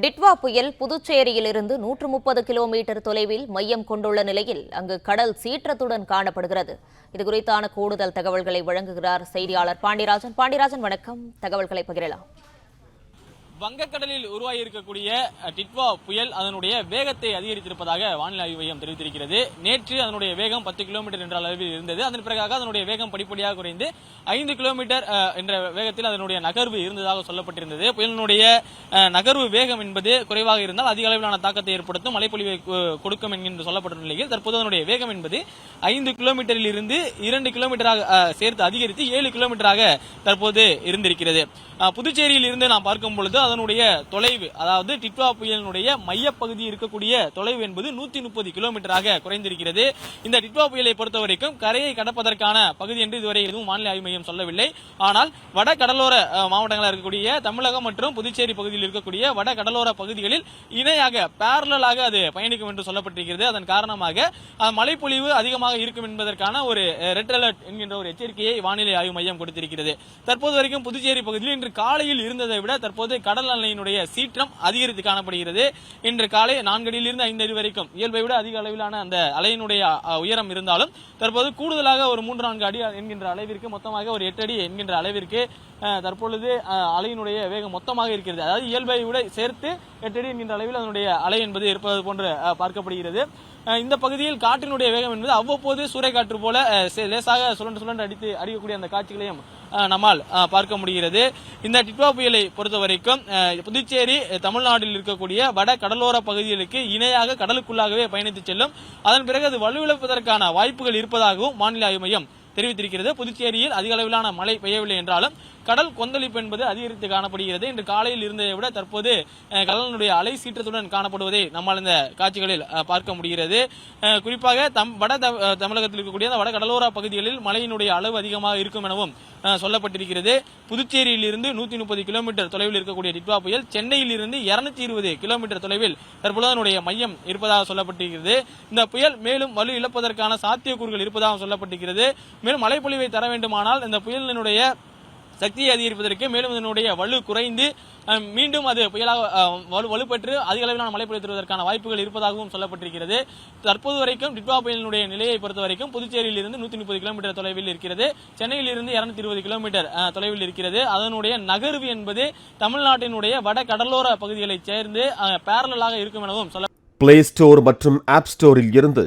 டிட்வா புயல் புதுச்சேரியிலிருந்து நூற்று முப்பது கிலோமீட்டர் தொலைவில் மையம் கொண்டுள்ள நிலையில் அங்கு கடல் சீற்றத்துடன் காணப்படுகிறது. இதுகுறித்தான கூடுதல் தகவல்களை வழங்குகிறார் செய்தியாளர் பாண்டியராஜன். பாண்டியராஜன் வணக்கம். தகவல்களை பகிரலாம். வங்கக்கடலில் உருவாகி இருக்கக்கூடிய டிட்வா புயல் அதனுடைய வேகத்தை அதிகரித்திருப்பதாக வானிலை ஆய்வு மையம் தெரிவித்திருக்கிறது. நேற்று அதனுடைய வேகம் பத்து கிலோமீட்டர் என்ற அளவில் இருந்தது. அதன் பிறகாக அதனுடைய வேகம் படிப்படியாக குறைந்து ஐந்து கிலோமீட்டர் என்ற வேகத்தில் அதனுடைய நகர்வு இருந்ததாக சொல்லப்பட்டிருந்தது. புயலினுடைய நகர்வு வேகம் என்பது குறைவாக இருந்தால் அதிக அளவிலான தாக்கத்தை ஏற்படுத்தும் மழைப்பொழிவை கொடுக்கும் என்கின்ற சொல்லப்பட்ட நிலையில் தற்போது அதனுடைய வேகம் என்பது ஐந்து கிலோமீட்டரில் இருந்து இரண்டு கிலோமீட்டராக சேர்த்து அதிகரித்து ஏழு கிலோமீட்டராக தற்போது இருந்திருக்கிறது. புதுச்சேரியில் இருந்து நாம் பார்க்கும் பொழுது அதனுடைய தொலைவு அதாவது டிட்வா புயலினுடைய மையப்பகுதி இருக்கக்கூடிய தொலைவு என்பது நூத்தி முப்பது கிலோமீட்டராக குறைந்திருக்கிறது. இந்த டிட்வா புயலை பொறுத்த வரைக்கும் கரையை கடப்பதற்கான பகுதி என்று இதுவரை எதுவும் வானிலை ஆய்வு மையம் சொல்லவில்லை. ஆனால் வட கடலோர மாவட்டங்களில் இருக்கக்கூடிய தமிழகம் மற்றும் புதுச்சேரி பகுதியில் இருக்கக்கூடிய வட கடலோர பகுதிகளில் இணையாக பேரலாக அது பயணிக்கும் என்று சொல்லப்பட்டிருக்கிறது. அதன் காரணமாக மழைப்பொழிவு அதிகமாக இருக்கும் என்பதற்கான ஒரு ரெட் அலர்ட் என்கின்ற ஒரு எச்சரிக்கையை வானிலை ஆய்வு மையம் கொடுத்திருக்கிறது. தற்போது வரைக்கும் புதுச்சேரி பகுதியில் இன்று காலையில் இருந்ததை விட தற்போது கடல் அலையினுடைய சீற்றம் அதிகரித்து காணப்படுகிறது. இன்று காலை நான்கு அடியிலிருந்து ஐந்து அடி வரைக்கும் இயல்பை விட அதிக அளவிலான அந்த அலையினுடைய உயரம் இருந்தாலும் தற்போது கூடுதலாக ஒரு மூன்று நான்கு அடி என்கின்ற அளவிற்கு மொத்தமாக ஒரு எட்டு அடி என்கின்ற அளவிற்கு அஹ், தற்பொழுது அலையினுடைய வேகம் மொத்தமாக இருக்கிறது. அதாவது இயல்பை விட சேர்த்து எட்டு அடி என்கின்ற அளவில் அதனுடைய அலை என்பது இருப்பது போன்று பார்க்கப்படுகிறது. இந்த பகுதியில் காற்றினுடைய வேகம் என்பது அவ்வப்போது சூறைக்காற்று போல லேசாக சுழன்று சுழன்று அடித்து அடிக்கக்கூடிய அந்த காட்சிகளையும் நம்மால் பார்க்க முடிகிறது. இந்த டிட்வா புயலை பொறுத்த வரைக்கும் புதுச்சேரி தமிழ்நாட்டில் இருக்கக்கூடிய வட கடலோர பகுதிகளுக்கு இணையாக கடலுக்குள்ளாகவே பயணித்து செல்லும். அதன் பிறகு அது வலுவிழப்பதற்கான வாய்ப்புகள் இருப்பதாகவும் வானிலை ஆய்வு மையம் தெரிவித்திருக்கிறது. புதுச்சேரியில் அதிக அளவிலான மழை பெய்யவில்லை என்றாலும் கடல் கொந்தளிப்பு என்பது அதிகரித்து காணப்படுகிறது. இன்று காலையில் இருந்ததை விட தற்போது கடலினுடைய அலை சீற்றத்துடன் காணப்படுவதை நம்மால் இந்த காட்சிகளில் பார்க்க முடிகிறது. குறிப்பாக தம் வட தமிழகத்தில் இருக்கக்கூடிய அந்த வட கடலோர பகுதிகளில் மழையினுடைய அளவு அதிகமாக இருக்கும் எனவும் சொல்லப்பட்டிருக்கிறது. புதுச்சேரியில் இருந்து முப்பது கிலோமீட்டர் தொலைவில் இருக்கக்கூடிய டிட்வா புயல் சென்னையில் இருந்து இருநூத்தி இருபது கிலோமீட்டர் தொலைவில் தற்போதனுடைய அதனுடைய மையம் இருப்பதாக சொல்லப்பட்டிருக்கிறது. இந்த புயல் மேலும் வலு இழப்பதற்கான சாத்தியக்கூறுகள் இருப்பதாக சொல்லப்பட்டிருக்கிறது. மேலும் மழைப்பொழிவை தர வேண்டுமானால் இந்த புயலினுடைய சக்தியை அதிகரிப்பதற்கு மேலும் இதனுடைய வலு குறைந்து மீண்டும் அது புயலாக வலு வலுப்பெற்று அதிக அளவிலான மழை பொழிவு தருவதற்கான வாய்ப்புகள் இருப்பதாகவும் சொல்லப்பட்டிருக்கிறது. தற்போது வரைக்கும் டிட்வா புயலினுடைய நிலையை பொறுத்த வரைக்கும் புதுச்சேரியில் இருந்து நூத்தி முப்பது கிலோமீட்டர் தொலைவில் இருக்கிறது. சென்னையில் இருந்து இருநூத்தி இருபது கிலோமீட்டர் தொலைவில் இருக்கிறது. அதனுடைய நகர்வு என்பது தமிழ்நாட்டினுடைய வட கடலோர பகுதிகளைச் சேர்ந்து பேரலாக இருக்கும் எனவும் சொல்ல பிளே ஸ்டோர் மற்றும் ஆப் ஸ்டோரில் இருந்து